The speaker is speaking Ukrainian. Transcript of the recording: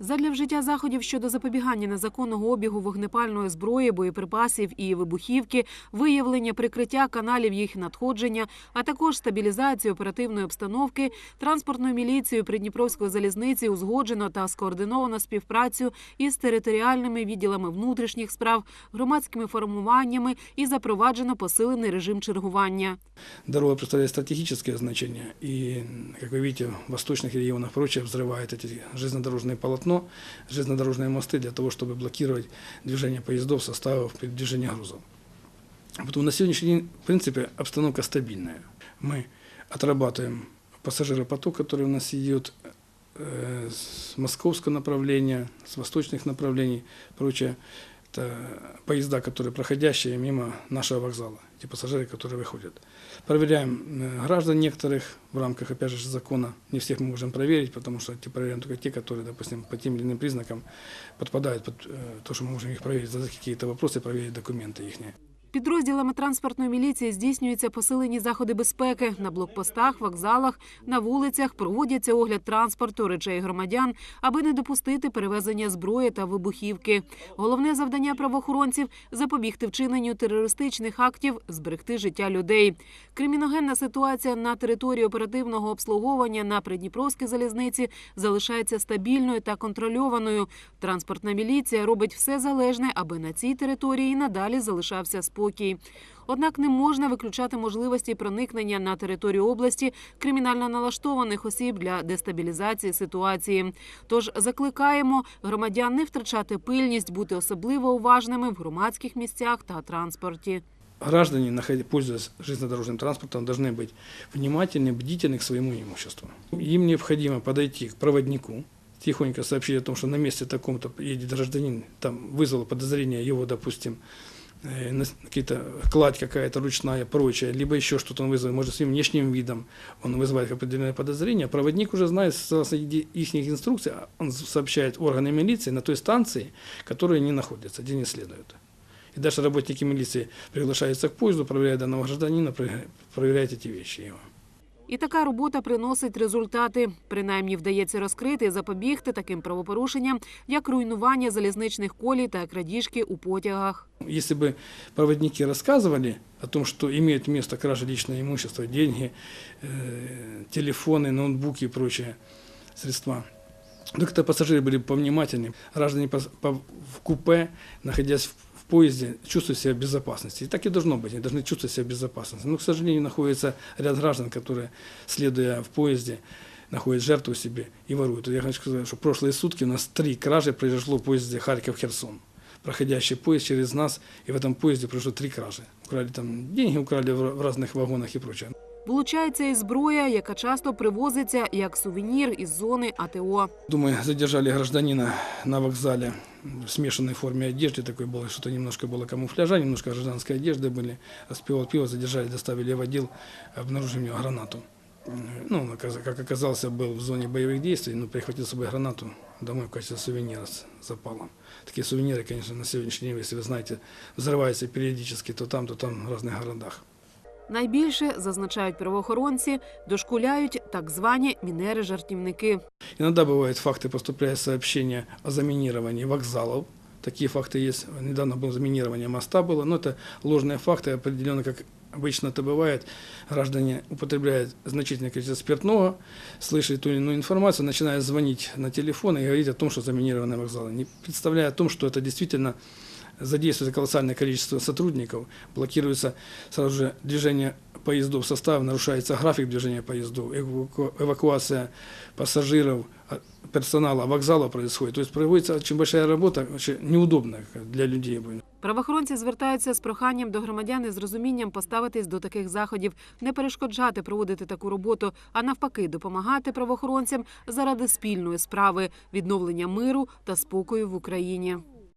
Задля вжиття заходів щодо запобігання незаконного обігу вогнепальної зброї, боєприпасів і вибухівки, виявлення прикриття каналів їх надходження, а також стабілізацію оперативної обстановки, транспортною міліцією Придніпровської залізниці узгоджено та скоординовано співпрацю із територіальними відділами внутрішніх справ, громадськими формуваннями і запроваджено посилений режим чергування. Дорога представляет стратегическое значение, и, как вы видите, в восточных регионах прочее взрывает эти железнодорожные Полотно, железнодорожные мосты для того, чтобы блокировать движение поездов, составов, передвижение грузов. Поэтому на сегодняшний день, в принципе, обстановка стабильная. Мы отрабатываем пассажиропоток, который у нас идет э, с московского направления, с восточных направлений, прочее. Это поезда, которые проходящие мимо нашего вокзала, те пассажиры, которые выходят. Проверяем э, граждан некоторых в рамках, опять же, закона. Не всех мы можем проверить, потому что те проверяем только те, которые, допустим, по тем или иным признакам подпадают под э, то, что мы можем их проверить, задать какие-то вопросы, проверить документы их. Підрозділами транспортної міліції здійснюються посилені заходи безпеки на блокпостах, вокзалах, на вулицях. Проводяться огляд транспорту, речей громадян, аби не допустити перевезення зброї та вибухівки. Головне завдання правоохоронців запобігти вчиненню терористичних актів, зберегти життя людей. Криміногенна ситуація на території оперативного обслуговування на Придніпровській залізниці залишається стабільною та контрольованою. Транспортна міліція робить все залежне, аби на цій території надалі залишався спокій Однак не можна виключати можливості проникнення на територію області кримінально налаштованих осіб для дестабілізації ситуації. Тож закликаємо громадян не втрачати пильність, бути особливо уважними в громадських місцях та транспорті. Граждане, находя- пользуясь железнодорожным транспортом, должны быть внимательны, бдительны к своему имуществу. Им необходимо подойти к проводнику, тихонько сообщить о том, что на месте таком-то едет гражданин, там вызвало подозрение его, допустим, э, на- какие-то кладь какая-то ручная, прочее, либо еще что-то он вызывает, может, своим внешним видом он вызывает определенное подозрение. Проводник уже знает, согласно их инструкций, он сообщает органы милиции на той станции, которые они находятся, где не следует. И даже работники милиции приглашаются к поезду, проверяют данного гражданина, проверяют- проверяют эти вещи его. І така робота приносить результати. Принаймні вдається розкрити і запобігти таким правопорушенням, як руйнування залізничних колій та крадіжки у потягах. Если бы проводники рассказывали о том, что имеет место кража личного имущества, деньги, э, телефоны, ноутбуки и прочие средства, то это пассажиры были бы повнимательнее. Граждане пос- по- в купе, находясь в в поезде, чувствуют себя в безопасности. И так и должно быть, они должны чувствовать себя в безопасности. Но, к сожалению, находится ряд граждан, которые, следуя в поезде, находят жертву себе и воруют. И Я хочу сказать, что прошлые сутки у нас три кражи произошло в поезде Харьков-Херсон. Проходящий поезд через нас, и в этом поезде произошло три кражи. Украли там деньги, украли в в разных вагонах и прочее. Вилучається і зброя, яка часто привозиться як сувенір із зони АТО. Думаю, задержали гражданина на вокзале в смешанной форме одежды. Такой было, что-то немножко было камуфляжа, немножко гражданской одежды были. Распивал пиво, задержали, доставили в отдел, обнаружили у него гранату. Ну, как оказался, был в зоне боевых действий, но прихватил с собой гранату домой в качестве сувенира с запалом. Такие сувениры, конечно, на сегодняшний день, если вы знаете, взрываются периодически то там, то там в разных городах. Найбільше зазначають правоохоронці, дошкуляють так звані мінери-жартівники. Иногда бывают факты, поступляют сообщения о заминировании вокзалов. Такие факты есть. Недавно было заминирование моста было, но это ложные факты, определенно, как обычно это бывает. Граждане употребляют значительное количество спиртного, слышат ту или иную информацию, начинают звонить на телефон и говорить о том, что заминированы вокзалы, не представляя о том, что это действительно задействуется колоссальное количество сотрудников, блокируется сразу же движение поездов состава, нарушается график движения поездов, эваку- эвакуация пассажиров, персонала вокзала происходит. То есть проводится очень большая работа, очень неудобная для людей. Правоохоронці звертаються з проханням до громадян із розумінням поставитись до таких заходів, не перешкоджати проводити таку роботу, а навпаки, допомагати правоохоронцям заради спільної справи відновлення миру та спокою в Україні.